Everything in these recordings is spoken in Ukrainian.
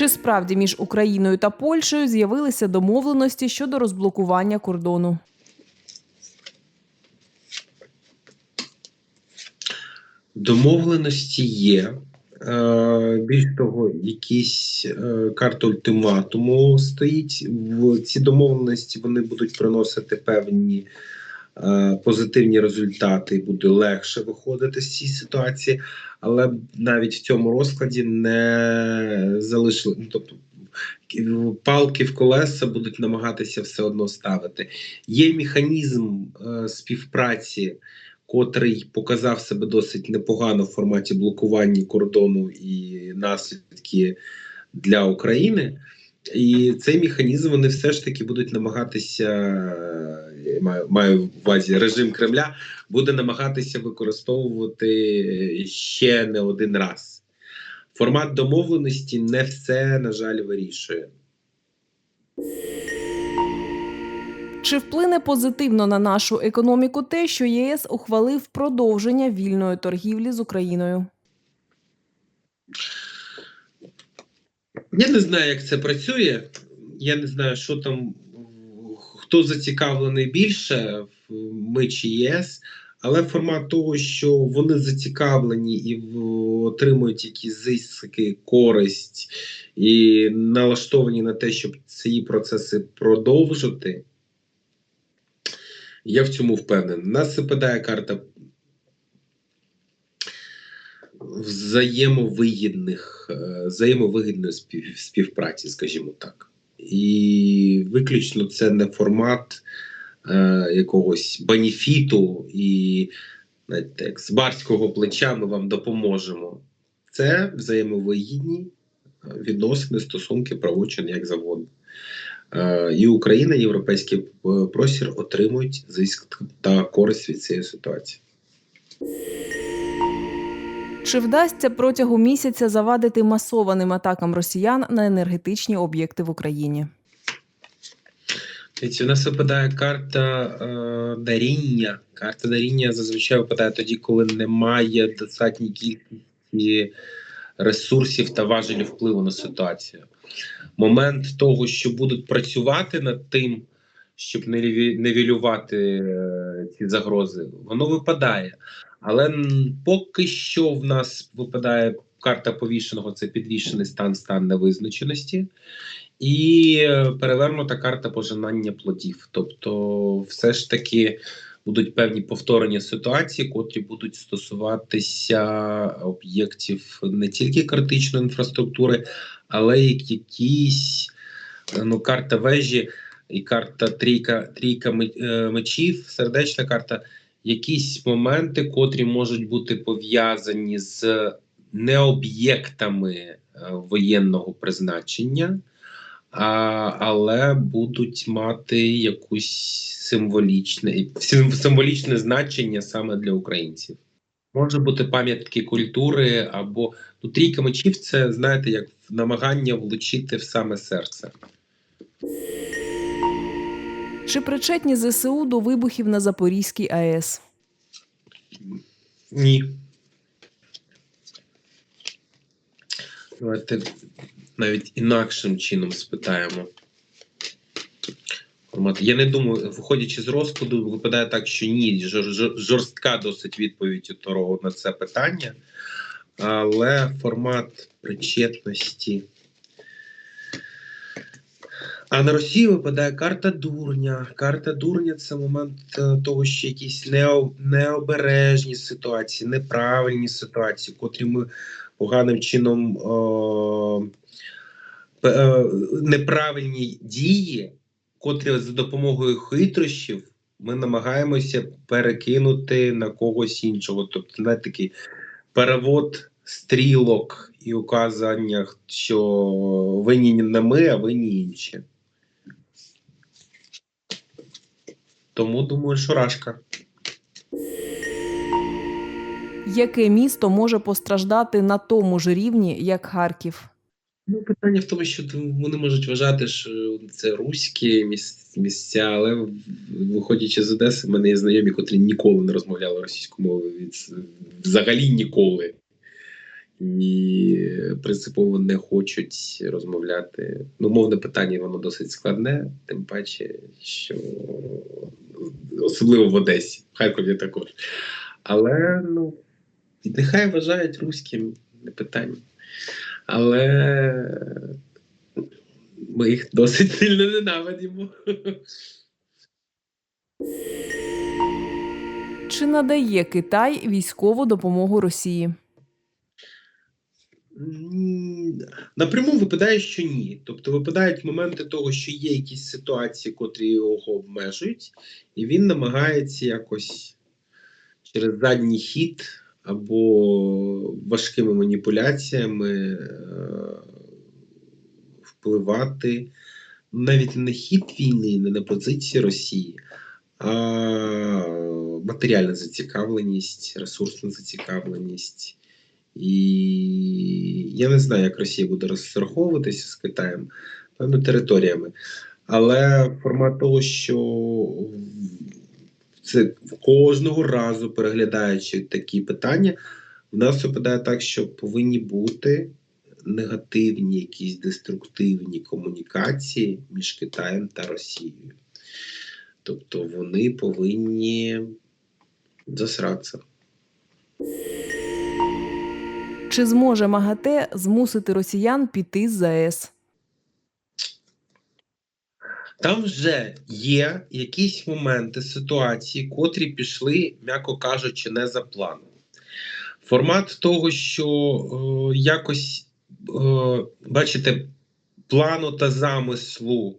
Чи справді між Україною та Польщею з'явилися домовленості щодо розблокування кордону? Домовленості є. Е, Більш того, якісь е, карта ультиматуму стоїть. В ці домовленості вони будуть приносити певні позитивні результати, і буде легше виходити з цієї ситуації, але навіть в цьому розкладі не залишили. Ну, тобто палки в колеса будуть намагатися все одно ставити. Є механізм е, співпраці котрий показав себе досить непогано в форматі блокування кордону і наслідки для України. І цей механізм вони все ж таки будуть намагатися, маю, маю в увазі режим Кремля, буде намагатися використовувати ще не один раз. Формат домовленості не все, на жаль, вирішує. Чи вплине позитивно на нашу економіку те, що ЄС ухвалив продовження вільної торгівлі з Україною? Я не знаю, як це працює. Я не знаю, що там, хто зацікавлений більше, ми чи ЄС, але формат того, що вони зацікавлені і отримують якісь зиски, користь і налаштовані на те, щоб ці процеси продовжити. Я в цьому впевнений. Нас випадає карта взаємовигідних, е, взаємовигідної спів, співпраці, скажімо так. І виключно це не формат е, якогось бенефіту і знаєте, як з барського плеча ми вам допоможемо. Це взаємовигідні е, відносини, стосунки, правочин як завгодно. Е, І Україна, і європейський е, простір отримують зиск та користь від цієї ситуації. Чи вдасться протягом місяця завадити масованим атакам росіян на енергетичні об'єкти в Україні? У нас випадає карта е, даріння. Карта даріння зазвичай випадає тоді, коли немає достатньої кількості ресурсів та важелів впливу на ситуацію. Момент того, що будуть працювати над тим, щоб нивелювати е, ці загрози, воно випадає. Але поки що в нас випадає карта повішеного це підвішений стан, стан невизначеності. І е, перевернута карта пожинання плодів. Тобто, все ж таки будуть певні повторення ситуації, котрі будуть стосуватися об'єктів не тільки критичної інфраструктури, але й якісь ну, карта вежі і карта трійка, трійка е, мечів, сердечна карта. Якісь моменти, котрі можуть бути пов'язані з не об'єктами е, воєнного призначення, а, але будуть мати якусь символічне символічне значення саме для українців. Може бути пам'ятки культури або ну, трійка мечів це знаєте, як намагання влучити в саме серце. Чи причетні ЗСУ до вибухів на Запорізькій АЕС? Ні. Давайте навіть інакшим чином спитаємо. Я не думаю, виходячи з розкладу, випадає так, що ні. Жор- жор- Жорстка досить відповідь у Таро на це питання. Але формат причетності. А на Росію випадає карта дурня. Карта дурня це момент е, того, що якісь нео- необережні ситуації, неправильні ситуації, котрі ми поганим чином о, пе- е, неправильні дії, котрі за допомогою хитрощів ми намагаємося перекинути на когось іншого. Тобто, знаєте, такий перевод стрілок і указання, що винні не ми, а винні інші. Тому думаю, що рашка. Яке місто може постраждати на тому ж рівні, як Харків? Ну, питання в тому, що вони можуть вважати, що це руські місця, але виходячи з Одеси, в мене є знайомі, котрі ніколи не розмовляли російською мовою взагалі ніколи. І принципово не хочуть розмовляти. Ну, мовне питання воно досить складне, тим паче, що особливо в Одесі, в Харкові також. Але ну, нехай вважають руським, не питання. Але ми їх досить сильно ненавидимо. Чи надає Китай військову допомогу Росії? Напряму випадає, що ні. Тобто випадають моменти того, що є якісь ситуації, котрі його обмежують, і він намагається якось через задній хід або важкими маніпуляціями е, впливати навіть не на хід війни, не на позиції Росії, а матеріальна зацікавленість, ресурсна зацікавленість. І я не знаю, як Росія буде розраховуватися з Китаєм, певно, територіями. Але формат того, що це кожного разу переглядаючи такі питання, в нас випадає так, що повинні бути негативні, якісь деструктивні комунікації між Китаєм та Росією. Тобто вони повинні засратися. Чи зможе МАГАТЕ змусити росіян піти з ЗАЕС? Там вже є якісь моменти, ситуації, котрі пішли, м'яко кажучи, не за планом. Формат того, що е, якось, е, бачите, плану та замислу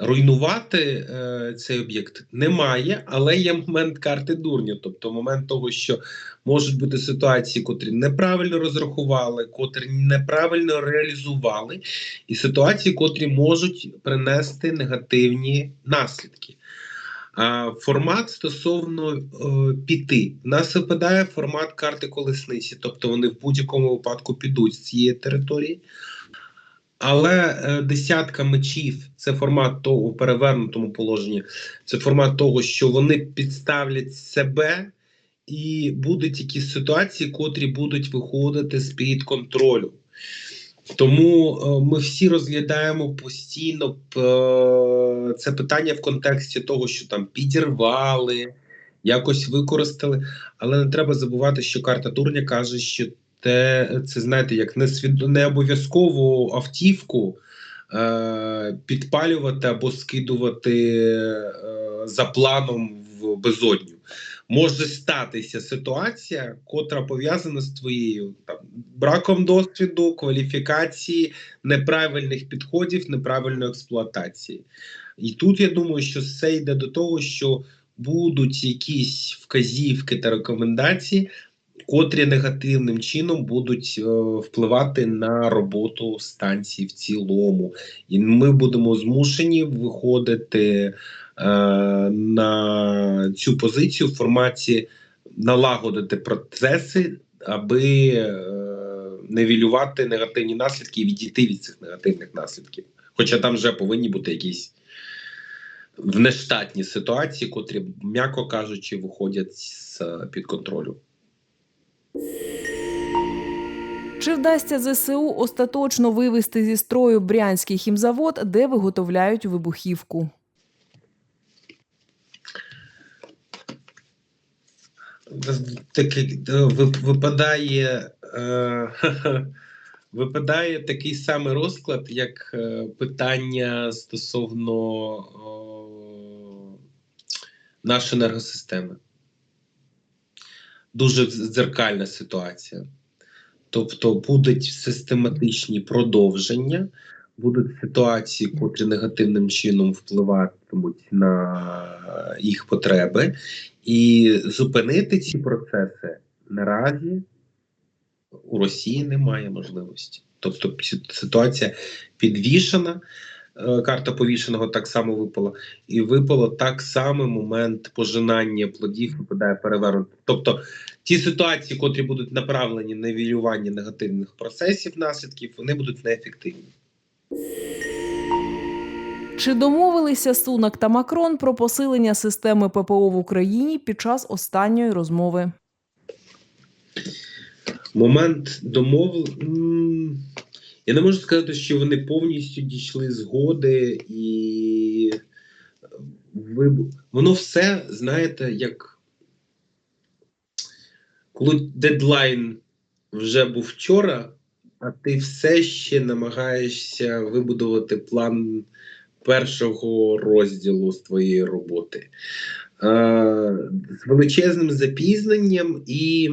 руйнувати е, цей об'єкт немає, але є момент карти дурня, тобто момент того, що можуть бути ситуації, котрі неправильно розрахували, котрі неправильно реалізували, і ситуації, котрі можуть принести негативні наслідки. А формат стосовно е, піти. Нас випадає формат карти колесниці, тобто вони в будь-якому випадку підуть з цієї території. Але е, десятка мечів це формат того у перевернутому положенні. Це формат того, що вони підставлять себе, і будуть якісь ситуації, котрі будуть виходити з під контролю. Тому е, ми всі розглядаємо постійно е, це питання в контексті того, що там підірвали, якось використали. Але не треба забувати, що карта Турня каже, що те, це знаєте, як не, свід... не обов'язково автівку е, підпалювати або скидувати е, за планом в безодню. Може статися ситуація, котра пов'язана з твоєю там браком досвіду, кваліфікації, неправильних підходів, неправильної експлуатації. І тут я думаю, що все йде до того, що будуть якісь вказівки та рекомендації, котрі негативним чином будуть е, впливати на роботу станції в цілому, і ми будемо змушені виходити е, на цю позицію в форматі налагодити процеси, аби е, невілювати негативні наслідки і відійти від цих негативних наслідків. Хоча там вже повинні бути якісь внештатні ситуації, котрі, м'яко кажучи, виходять з під контролю. Чи вдасться ЗСУ остаточно вивести зі строю Брянський хімзавод, де виготовляють вибухівку? Таки, е, випадає, е, випадає такий самий розклад, як е, питання стосовно е, нашої енергосистеми. Дуже дзеркальна ситуація. Тобто будуть систематичні продовження, будуть ситуації, котрі негативним чином впливатимуть на їх потреби, і зупинити ці процеси наразі у Росії немає можливості. Тобто ситуація підвішена, карта повішеного так само випала, і випало так само момент пожинання плодів випадає перевернути. Тобто ті ситуації, котрі будуть направлені на вілювання негативних процесів, наслідків, вони будуть неефективні. Чи домовилися Сунак та Макрон про посилення системи ППО в Україні під час останньої розмови? Момент домов. Я не можу сказати, що вони повністю дійшли згоди і воно все, знаєте, як коли дедлайн вже був вчора, а ти все ще намагаєшся вибудувати план першого розділу з твоєї роботи. Е, з величезним запізненням і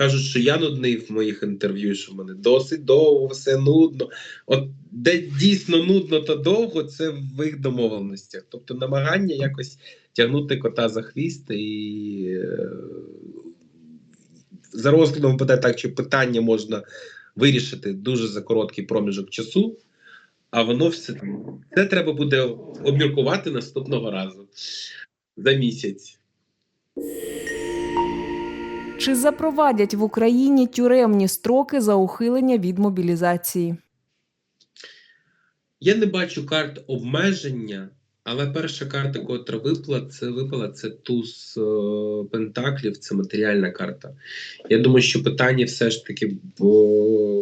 кажуть, що я нудний в моїх інтерв'ю, що в мене досить довго, все нудно. От де дійсно нудно та довго, це в їх домовленостях. Тобто намагання якось тягнути кота за хвіст і е, за розкладом випадає так, що питання можна вирішити дуже за короткий проміжок часу, а воно все це треба буде обміркувати наступного разу за місяць. Чи запровадять в Україні тюремні строки за ухилення від мобілізації? Я не бачу карт обмеження, але перша карта, котра випала, це випала це туз е, пентаклів, це матеріальна карта. Я думаю, що питання все ж таки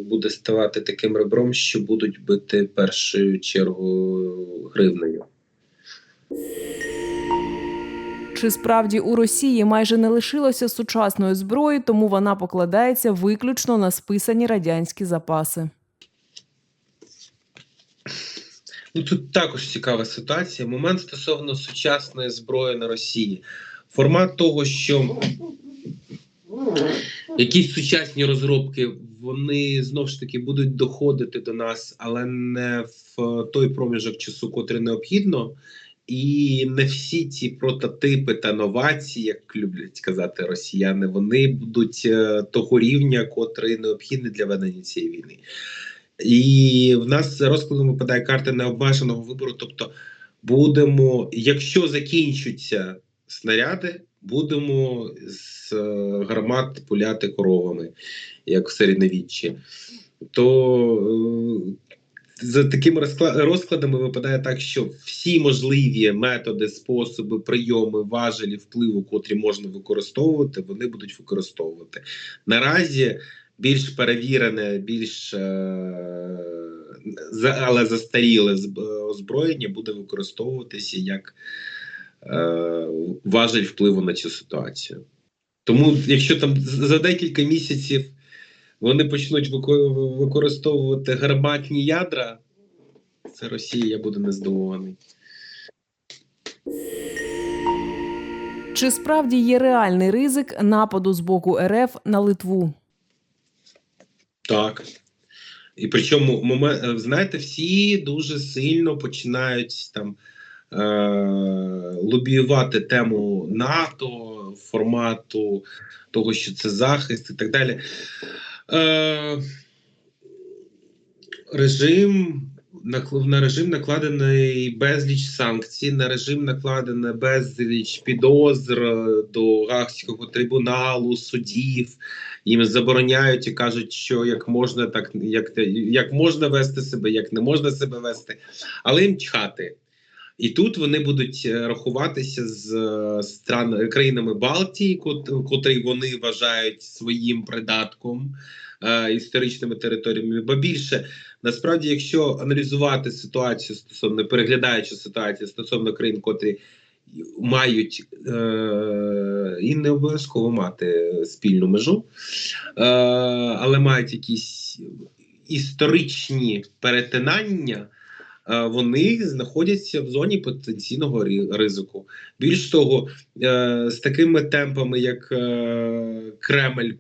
буде ставати таким ребром, що будуть бити першою чергу гривнею. Чи справді у Росії майже не лишилося сучасної зброї, тому вона покладається виключно на списані радянські запаси? Ну тут також цікава ситуація. Момент стосовно сучасної зброї на Росії. Формат того, що якісь сучасні розробки вони знов ж таки будуть доходити до нас, але не в той проміжок часу, котрий необхідно. І не всі ці прототипи та новації, як люблять казати росіяни, вони будуть е, того рівня, котрий необхідний для ведення цієї війни. І в нас розкладом випадає карта необмеженого вибору. Тобто, будемо, якщо закінчаться снаряди, будемо з е, гармат пуляти коровами, як в середньовіччі. То е, за такими розкла- розкладами випадає так, що всі можливі методи, способи, прийоми, важелі впливу, котрі можна використовувати, вони будуть використовувати. Наразі більш перевірене, більш е, але застаріле зб- озброєння буде використовуватися як е, важель впливу на цю ситуацію. Тому, якщо там з- за декілька місяців вони почнуть використовувати гарматні ядра, це Росія, я буду не здивований. Чи справді є реальний ризик нападу з боку РФ на Литву? Так. І причому момент, знаєте, всі дуже сильно починають там е, лобіювати тему НАТО, формату того, що це захист і так далі. Е, режим на режим накладений безліч санкцій, на режим накладено безліч підозр е, до Гаагського трибуналу, судів. Їм забороняють і кажуть, що як можна так, як, як можна вести себе, як не можна себе вести, але їм чхати. І тут вони будуть е, рахуватися з е, стран країнами Балтії, котрі вони вважають своїм придатком е, історичними територіями. Бо більше насправді, якщо аналізувати ситуацію стосовно переглядаючи ситуацію стосовно країн, котрі мають е, і не обов'язково мати спільну межу, е, але мають якісь історичні перетинання. Е, Вони знаходяться в зоні потенційного ризику. Більш того, е, з такими темпами, як е, Кремль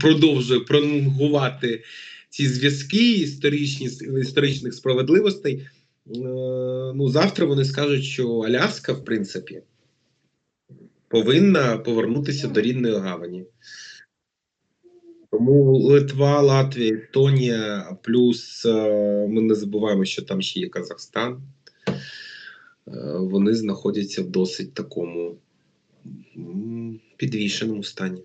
продовжує пролонгувати ці зв'язки історичні історичних справедливостей, ну завтра вони скажуть, що Аляска, в принципі, повинна повернутися до рідної гавані. Тому Литва, Латвія, Естонія, плюс е, ми не забуваємо, що там ще є Казахстан. Е, Вони знаходяться в досить такому підвішеному стані.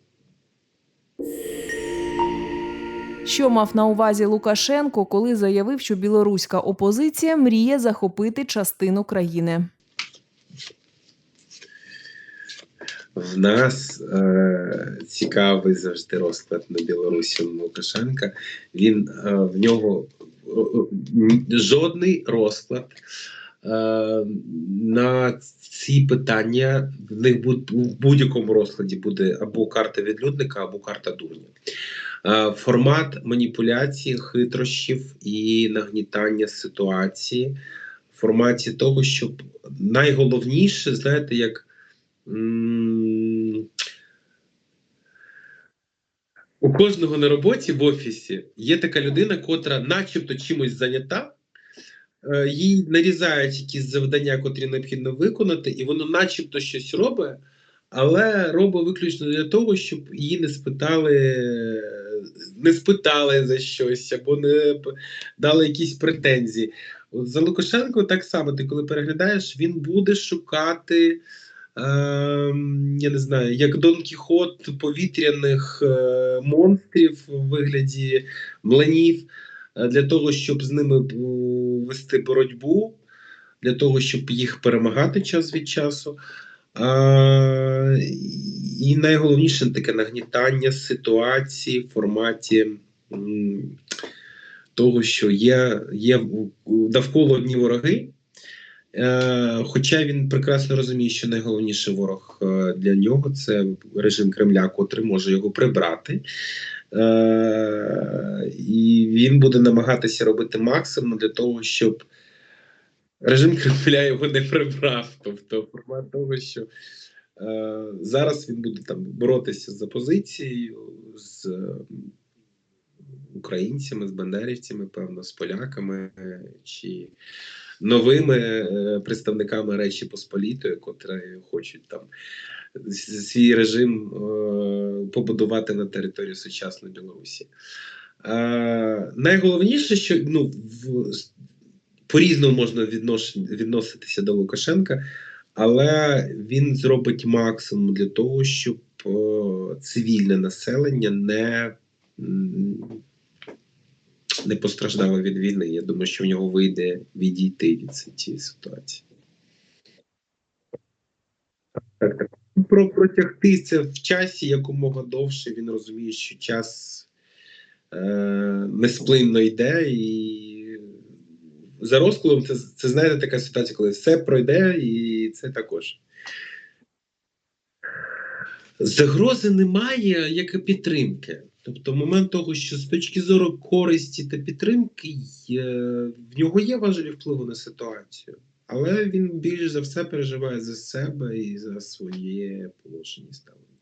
Що мав на увазі Лукашенко, коли заявив, що білоруська опозиція мріє захопити частину країни? В нас е, цікавий завжди розклад на Білорусі Лукашенка. Він е, в нього е, жодний розклад е, на ці питання. В них будь, в будь-якому розкладі буде або карта відлюдника, або карта дурня. Е, формат маніпуляції, хитрощів і нагнітання ситуації в форматі того, щоб найголовніше, знаєте, як. У кожного на роботі в офісі є така людина, котра, начебто, чимось зайнята, е, їй нарізають якісь завдання, котрі необхідно виконати, і воно начебто щось робить, але робить виключно для того, щоб її не спитали, не спитали за щось або не дали якісь претензії. За Лукашенко так само, ти коли переглядаєш, він буде шукати. Ем, я не знаю, як Дон Кіхот повітряних е, монстрів у вигляді млинів е, для того, щоб з ними е, вести боротьбу, для того, щоб їх перемагати час від часу. А, і найголовніше таке нагнітання ситуації в форматі м, того, що є, є навколо одні вороги. Е, Хоча він прекрасно розуміє, що найголовніший ворог е, для нього це режим Кремля, котрий може його прибрати. Е, І він буде намагатися робити максимум для того, щоб режим Кремля його не прибрав. Тобто, формат того, що зараз він буде там боротися за позицією з українцями, з бандерівцями, певно, з поляками чи новими е, представниками Речі Посполітої, котрі хочуть там свій режим е, побудувати на території сучасної Білорусі. Е, найголовніше, що ну, в, по-різному можна відноситися до Лукашенка, але він зробить максимум для того, щоб цивільне населення не, не постраждало від війни. Я думаю, що в нього вийде відійти від цієї ситуації. Так, так. Про протягти це в часі якомога довше. Він розуміє, що час е, несплинно йде, і за розкладом це, це знаєте така ситуація, коли все пройде, і це також. Загрози немає, як і підтримки. Тобто, момент того, що з точки зору користі та підтримки в нього є важелі впливу на ситуацію, але він більш за все переживає за себе і за своє положення ставлення.